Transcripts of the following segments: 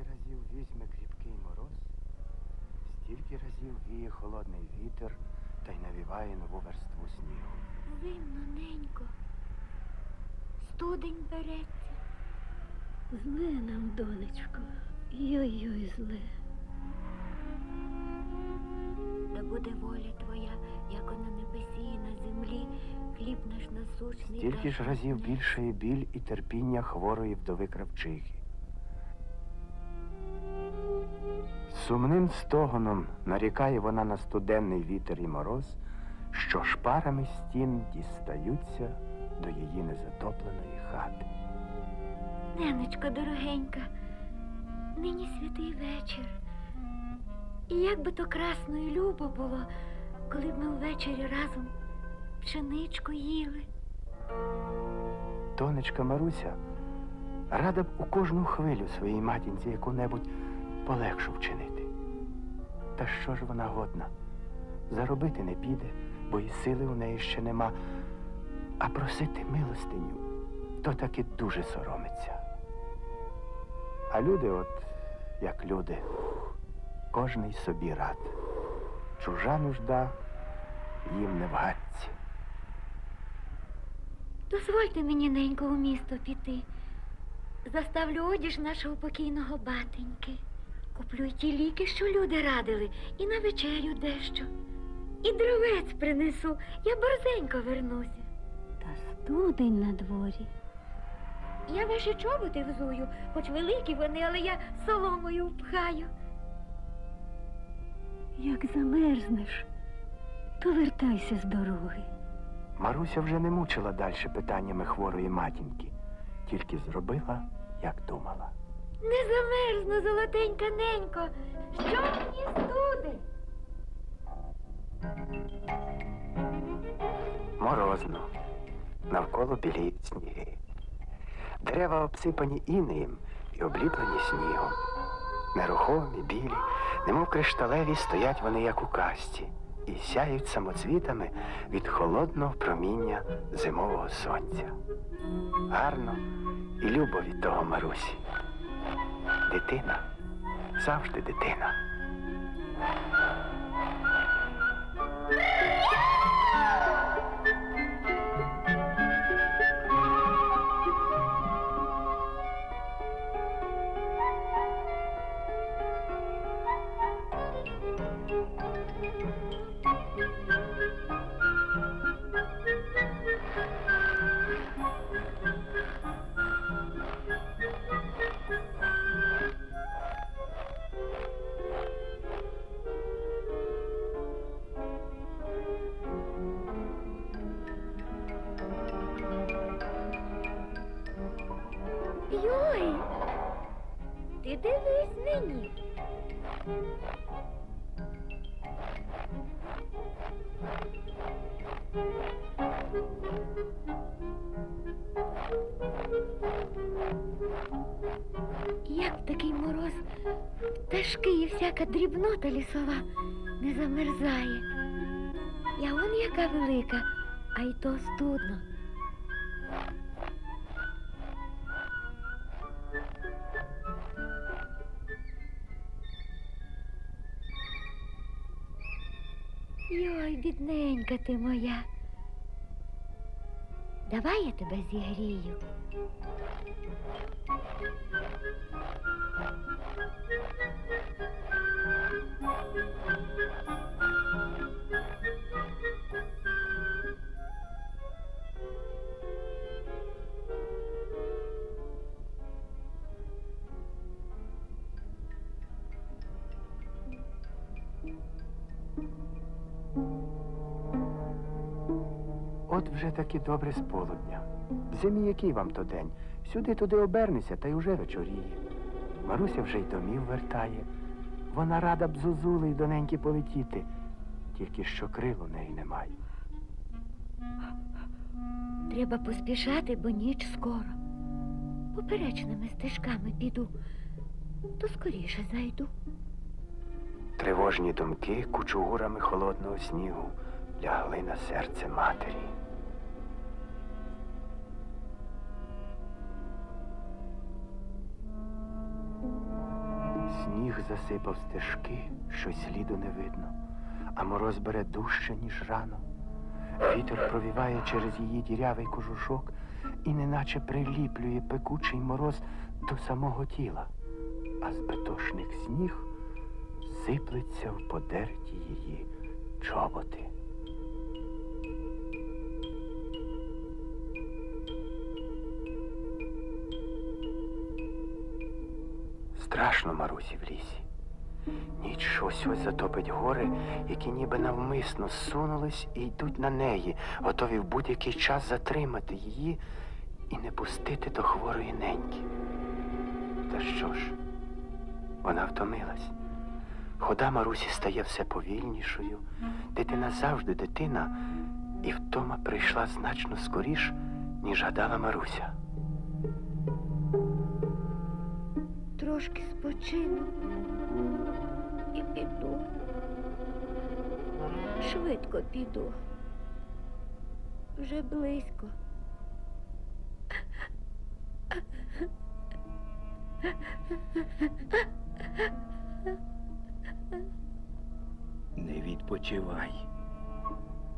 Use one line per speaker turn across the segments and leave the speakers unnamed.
Скільки разів візьме кріпкий мороз, стільки разів віє холодний вітер та й навіває нову верству снігу.
Винно, ненько. Студень береться.
Зле нам, донечко. Йой-йой, зле.
Да буде воля твоя, як на небесі і на землі, хліб наш насущний.
Стільки ж разів
днес.
більшає біль і терпіння хворої вдови кравчихи. Сумним стогоном нарікає вона на студенний вітер і мороз, що шпарами стін дістаються до її незатопленої хати.
Ненечко дорогенька, нині святий вечір. І як би то красно і любо було, коли б ми ввечері разом пшеничку їли.
Тонечка Маруся рада б у кожну хвилю своїй матінці яку-небудь полегшу вчинити. Та що ж вона годна? Заробити не піде, бо і сили у неї ще нема. А просити милостиню то таки дуже соромиться. А люди, от як люди, кожний собі рад. Чужа нужда їм не в гадці.
Дозвольте мені, ненько, у місто піти. Заставлю одіж нашого покійного батеньки. Куплю й ті ліки, що люди радили, і на вечерю дещо. І дровець принесу, я борзенько вернуся.
Та студень на дворі.
Я ваші чоботи взую, хоч великі вони, але я соломою впхаю.
Як замерзнеш, то вертайся з дороги.
Маруся вже не мучила далі питаннями хворої матінки, тільки зробила, як думала.
Не замерзну, золотенька ненько. Що мені студи?
Морозно, навколо біліють сніги. Дерева обсипані інеєм і обліплені снігом. Нерухомі, білі, немов кришталеві, стоять вони, як у касті, і сяють самоцвітами від холодного проміння зимового сонця. Гарно і любо від того Марусі. Дитина завжди дитина.
Йой, ти дивись мені. Як такий мороз пташки і всяка дрібнота лісова не замерзає. Я он яка велика, а й то студно. Йой, бідненька ти моя. Давай я тебе зігрію.
От вже таки добре з полудня. В зимі який вам то день? Сюди туди обернися, та й уже вечоріє. Маруся вже й домів вертає. Вона рада б зозули й доненьки полетіти, тільки що крил у неї немає.
Треба поспішати, бо ніч скоро. Поперечними стежками піду, то скоріше зайду.
Тривожні думки кучугурами холодного снігу лягли на серце матері. Сніг засипав стежки, що сліду не видно, а мороз бере дужче, ніж рано. Вітер провіває через її дірявий кожушок і неначе приліплює пекучий мороз до самого тіла, а з збитошник сніг сиплеться в подерті її чоботи. Страшно Марусі в лісі. Ніч щось ось затопить гори, які ніби навмисно зсунулись і йдуть на неї, готові в будь-який час затримати її і не пустити до хворої неньки. Та що ж, вона втомилась. Хода Марусі стає все повільнішою. Дитина завжди дитина, і втома прийшла значно скоріш, ніж гадала Маруся.
Трошки спочину і піду. Швидко піду. Вже близько.
Не відпочивай.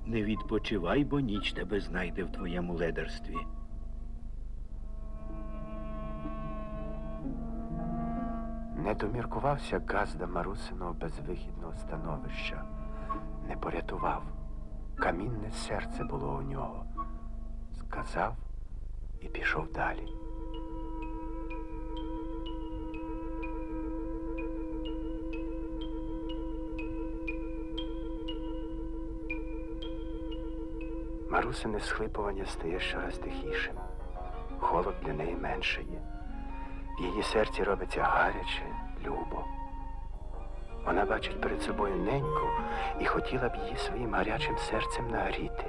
Не відпочивай, бо ніч тебе знайде в твоєму ледерстві.
Не доміркувався Газда Марусиного безвихідного становища, не порятував. Камінне серце було у нього. Сказав і пішов далі. Марусине схлипування стає щораз тихішим. Холод для неї меншає. Її серці робиться гаряче, любо. Вона бачить перед собою неньку і хотіла б її своїм гарячим серцем нагріти.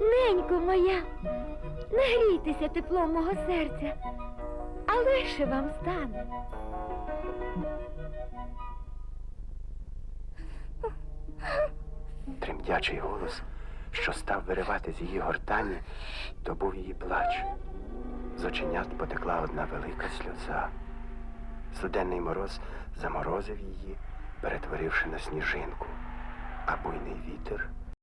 Ненько моя, не грійтеся теплом мого серця, а лише вам стане.
Тремтячий голос, що став виривати з її гортані, то був її плач. З оченят потекла одна велика сльоза. Суденний мороз заморозив її, перетворивши на сніжинку, а буйний вітер